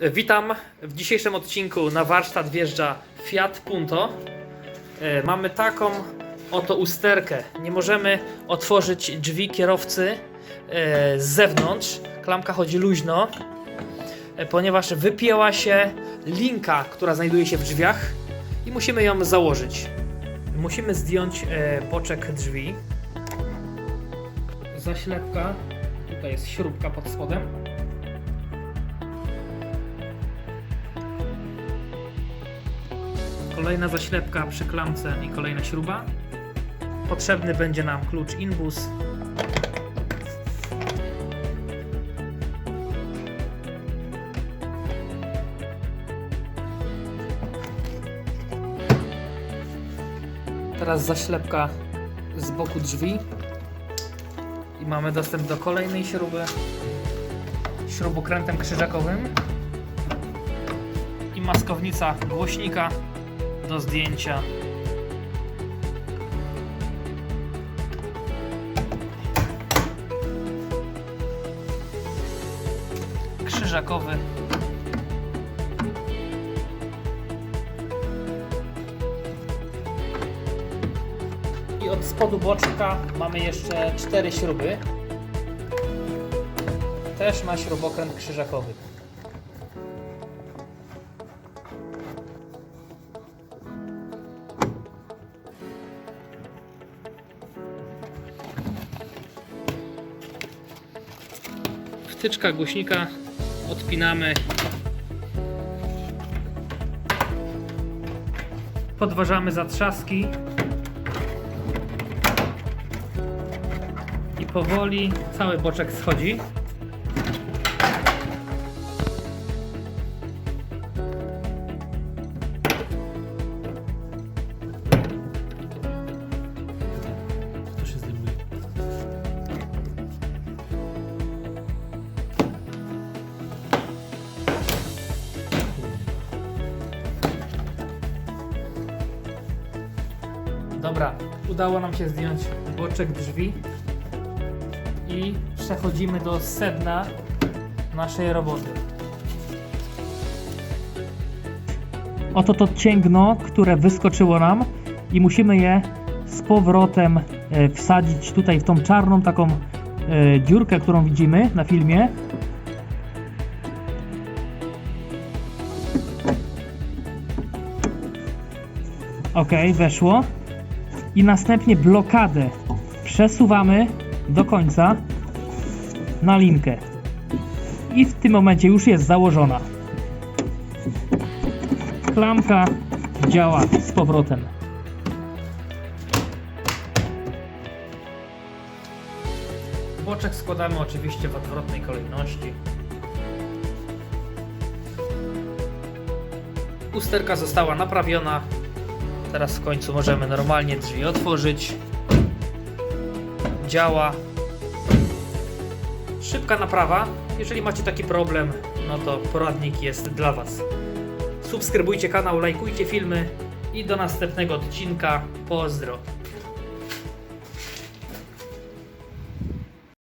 Witam. W dzisiejszym odcinku na warsztat wjeżdża Fiat Punto. E, Mamy taką oto usterkę. Nie możemy otworzyć drzwi kierowcy e, z zewnątrz. Klamka chodzi luźno, e, ponieważ wypięła się linka, która znajduje się w drzwiach i musimy ją założyć. Musimy zdjąć boczek drzwi. Zaślepka. Tutaj jest śrubka pod spodem. Kolejna zaślepka przy klamce i kolejna śruba. Potrzebny będzie nam klucz Inbus. Teraz zaślepka z boku drzwi. I mamy dostęp do kolejnej śruby śrubokrętem krzyżakowym i maskownica głośnika do zdjęcia. Krzyżakowy. I od spodu boczka mamy jeszcze cztery śruby. Też ma śrubokręt krzyżakowy. Wtyczka głośnika odpinamy. Podważamy zatrzaski. I powoli cały boczek schodzi Dobra, udało nam się zdjąć boczek drzwi i przechodzimy do sedna naszej roboty. Oto to cięgno, które wyskoczyło nam i musimy je z powrotem e, wsadzić tutaj w tą czarną taką e, dziurkę, którą widzimy na filmie. Ok, weszło. I następnie blokadę przesuwamy do końca na linkę. I w tym momencie już jest założona. Klamka działa z powrotem. Boczek składamy oczywiście w odwrotnej kolejności. Usterka została naprawiona. Teraz w końcu możemy normalnie drzwi otworzyć. Działa. Szybka naprawa. Jeżeli macie taki problem, no to poradnik jest dla Was. Subskrybujcie kanał, lajkujcie filmy i do następnego odcinka. Pozdro.